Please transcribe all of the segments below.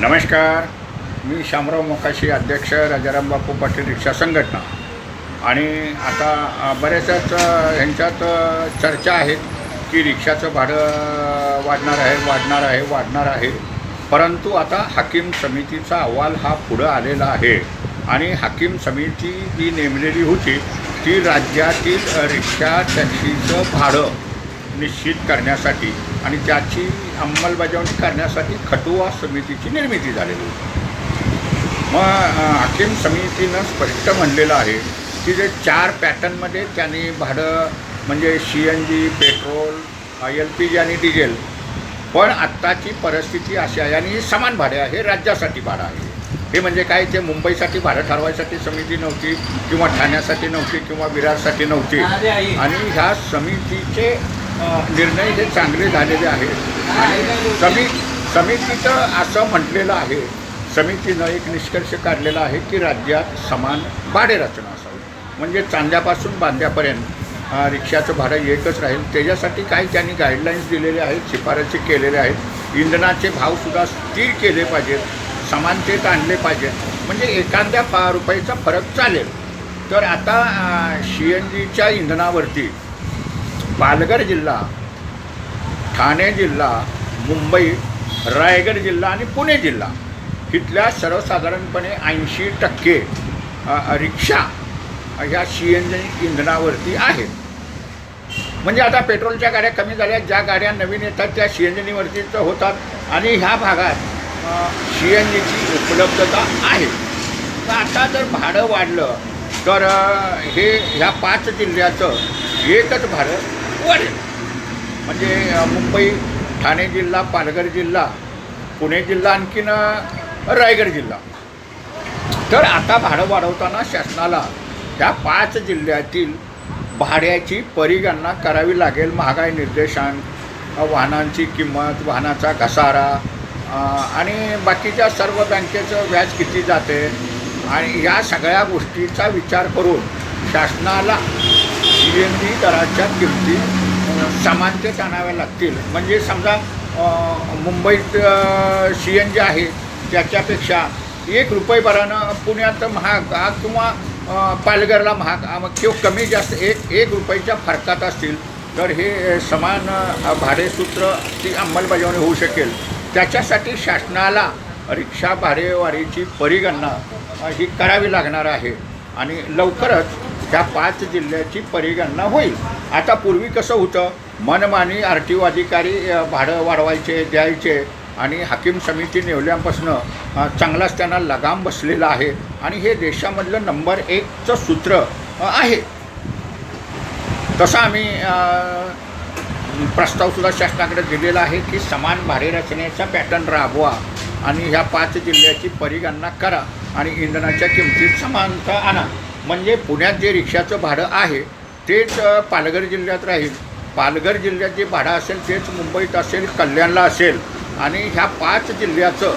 नमस्कार. मी शामराव मोकाशी अध्यक्ष राजाराम बापू पाटील रिक्षा संघटना. आणि आता बऱ्याचशाच ह्यांच्यात चर्चा आहेत की रिक्षाचं भाडं वाढणार आहे वाढणार आहे वाढणार आहे. परंतु आता हाकीम समितीचा अहवाल हा पुढं आलेला आहे. आणि हाकीम समिती जी नेमलेली होती ती राज्यातील रिक्षा टॅक्सीचं भाडं निश्चित करण्यासाठी आणि त्याची अंमलबजावणी करण्यासाठी खटुआ समितीची निर्मिती झालेली होती. मग हाकीम समितीनं स्पष्ट म्हणलेलं आहे की जे चार पॅटर्नमध्ये त्यांनी भाडं म्हणजे C N G petrol L P G आणि डिझेल पण आत्ताची परिस्थिती अशी आहे आणि समान भाडे आहे राज्यासाठी भाडं आहे. हे म्हणजे काय ते मुंबईसाठी भाडं ठरवायसाठी समिती नव्हती किंवा ठाण्यासाठी नव्हती किंवा विरारसाठी नव्हती. आणि ह्या समितीचे निर्णय हे चांगले झालेले आहेत. आणि समी समितीचं असं म्हटलेलं आहे समितीनं एक निष्कर्ष काढलेला आहे की राज्यात समान भाडे रचना असावी. म्हणजे चांद्यापासून बांध्यापर्यंत रिक्षाचं भाडं एकच राहील. त्याच्यासाठी काही त्यांनी गाईडलाईन्स दिलेले आहेत शिफारसी केलेल्या आहेत. इंधनाचे भावसुद्धा स्थिर केले पाहिजेत समानतेत आणले पाहिजेत. म्हणजे एखाद्या पा रुपयाचा फरक चालेल. तर आता सी एन जीच्या इंधनावरती पालघर जिल्हा ठाणे जिल्हा मुंबई रायगड जिल्हा आणि पुणे जिल्हा. इथल्या सर्वसाधारणपणे ऐंशी टक्के रिक्षा ह्या सी एन जी इंधनावरती आहेत. म्हणजे आता पेट्रोलच्या गाड्या कमी झाल्या ज्या गाड्या नवीन येतात त्या सी एन जीवरतीच होतात आणि ह्या भागात सी एन जीची उपलब्धता आहे. तर आता जर भाडं वाढलं तर हे ह्या पाच जिल्ह्याचं एकच भाडं वर म्हणजे मुंबई ठाणे जिल्हा पालघर जिल्हा पुणे जिल्हा आणखीन रायगड जिल्हा. तर आता भाडं वाढवताना शासनाला त्या पाच जिल्ह्यातील भाड्याची परिगणना करावी लागेल. महागाई निर्देशांक वाहनांची किंमत वाहनाचा घसारा आणि बाकीच्या सर्व बँकेचं व्याज किती जाते? आणि या सगळ्या गोष्टीचा विचार करून शासनाला सी एन जी दराच्या किमती समानतेत आणाव्या लागतील. म्हणजे समजा मुंबईत सी एन जी आहे त्याच्यापेक्षा एक रुपये भरानं पुण्यात महाग किंवा पालघरला महाग मग किंवा कमी जास्त एक एक रुपयाच्या फरकात असतील तर हे समान भाडेसूत्र ती अंमलबजावणी होऊ शकेल. त्याच्यासाठी शासनाला रिक्षा भाडेवारीची परिगणना ही करावी लागणार आहे. आणि लवकरच त्या पाच जिल्ह्याची परिगणना होईल. आता पूर्वी कसं होतं? मनमानी आर टी ओ अधिकारी भाडं वाढवायचे द्यायचे आणि हाकीम समिती नेवल्यापासून चांगलाच त्यांना लगाम बसलेला आहे आणि हे देशामधलं नंबर एकचं सूत्र आहे. तसं आम्ही प्रस्तावसुद्धा शासनाकडे दिलेला आहे की समान भाडे रचनेचा पॅटर्न राबवा आणि ह्या पाच जिल्ह्याची परिगणना करा आणि इंधनाच्या किमतीत समानता आणा. म्हणजे पुण्यात जे रिक्षाचं भाडं आहे तेच पालघर जिल्ह्यात राहील. पालघर जिल्ह्यात जे भाडं असेल तेच मुंबईत असेल कल्याणला असेल आणि ह्या पाच जिल्ह्याचं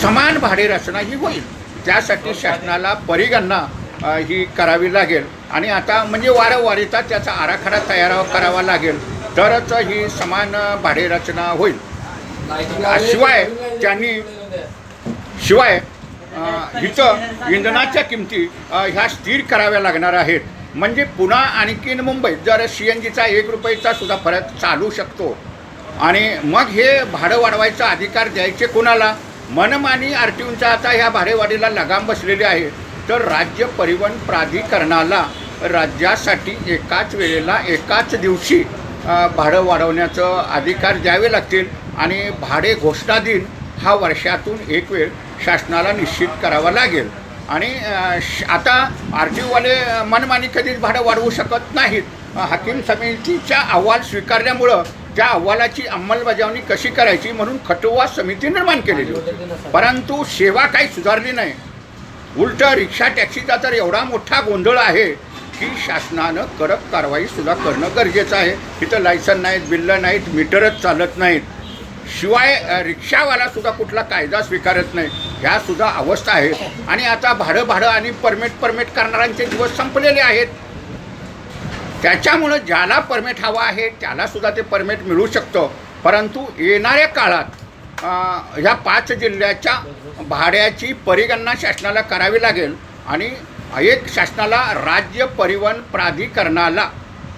समान भाडे रचना ही होईल. त्यासाठी शासनाला परिगणना ही करावी लागेल. आणि आता म्हणजे वारंवारिता त्याचा आराखडा तयार करावा लागेल. तरच ही समान भाडे रचना होईल. शिवाय त्यांनी शिवाय हिथं इंधनाच्या किमती ह्या स्थिर कराव्या लागणार आहेत. म्हणजे पुन्हा आणखीन मुंबईत जर सी एन जीचा एक रुपयेचा सुद्धा फरक चालू शकतो. आणि मग हे भाडं वाढवायचा अधिकार द्यायचे कोणाला? मनमानी आर टी ओंचा आता ह्या भाडेवाढीला लगाम बसलेली आहे तर राज्य परिवहन प्राधिकरणाला राज्यासाठी एकाच वेळेला एकाच दिवशी भाडं वाढवण्याचं अधिकार द्यावे लागतील आणि भाडे घोषणा दिन हा वर्षातून एक वेळ शासनाला निश्चित करावा लागेल. आणि श- आता आर टी ओवाले मनमानी कधीच भाडं वाढवू शकत नाहीत. हकीम हाकीम समितीचा अहवाल स्वीकारल्यामुळं त्या अहवालाची अंमलबजावणी कशी करायची म्हणून खटोवा समिती निर्माण केलेली होती. परंतु सेवा काही सुधारली नाही. उलट रिक्षा टॅक्सीचा तर एवढा मोठा गोंधळ आहे की शासनानं कडक कारवाई सुद्धा करणं गरजेचं आहे. इथं लायसन नाहीत बिल्लं नाहीत मीटरच चालत नाहीत. शिवाय रिक्षावालासुद्धा रिक्षावाला सुद्धा कुठला कायदा स्वीकारत नाही. ह्या सुद्धा अवस्था आहेत आणि आता भाडं भाडं आणि परमिट परमिट करणाऱ्यांचे दिवस संपलेले आहेत. त्याच्यामुळं ज्याला परमिट हवा आहे त्याला सुद्धा ते परमिट मिळू शकतं. परंतु येणाऱ्या काळात ह्या पाच जिल्ह्याच्या भाड्याची परिगणना शासनाला करावी लागेल आणि एक शासनाला राज्य परिवहन प्राधिकरणाला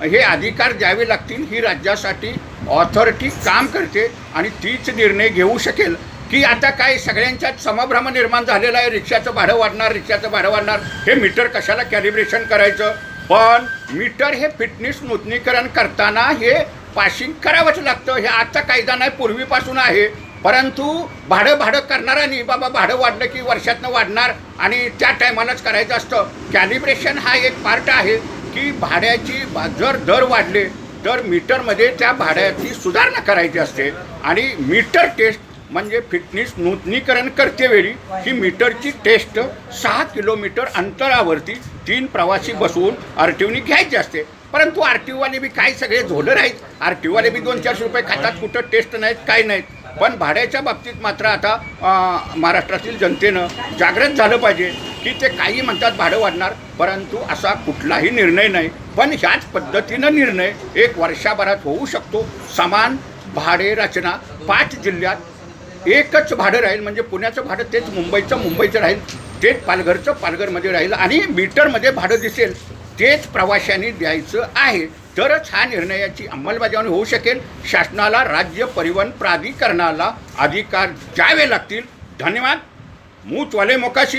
हे अधिकार द्यावे लागतील ही राज्यासाठी ऑथॉरिटी काम करते आणि तीच निर्णय घेऊ शकेल की आता काय सगळ्यांच्यात समभ्रम निर्माण झालेला आहे रिक्षाचं भाडं वाढणार रिक्षाचं भाडं वाढणार हे मीटर कशाला कॅलिब्रेशन करायचं? पण मीटर हे फिटनेस नूतनीकरण करताना हे पाशिंग करावंच लागतं. हे आजचा कायदा नाही पूर्वीपासून आहे. परंतु भाडं भाडं करणाऱ्यांनी बाबा भाडं वाढलं की वर्षातनं वाढणार आणि त्या टायमालाच करायचं असतं. कॅलिब्रेशन हा एक पार्ट आहे की भाड्याची जर दर वाढले तर मीटरमध्ये त्या भाड्याची सुधारणा करायची असते. आणि मीटर टेस्ट म्हणजे फिटनेस नूतनीकरण करतेवेळी ही मीटरची टेस्ट सहा किलोमीटर अंतरावरती तीन प्रवासी बसवून आर टी ओनी घ्यायची असते. परंतु आर टी ओवाले बी काय सगळे झोलर आहेत. आर टी ओवाले बी दोन चारशे रुपये खातात कुठं टेस्ट नाहीत काय नाहीत. पण भाड्याच्या बाबतीत मात्र आता महाराष्ट्रातील जनतेनं जागृत झालं पाहिजे. की ते काही म्हणतात भाडं वाढणार परंतु असा कुठलाही निर्णय नाही. पण ह्याच पद्धतीनं निर्णय एक वर्षाभरात होऊ शकतो. समान भाडे रचना पाच जिल्ह्यात एकच भाडं राहील म्हणजे पुण्याचं भाडं तेच मुंबईचं मुंबईचं राहील तेच पालघरचं पालघरमध्ये राहील आणि मीटरमध्ये भाडं दिसेल तेच प्रवाशांनी द्यायचं आहे. तरच हा निर्णयाची अंमलबजावणी होऊ शकेल. शासनाला राज्य परिवहन प्राधिकरणाला अधिकार द्यावे लागतील. धन्यवाद. मूचवाले मोकाशी.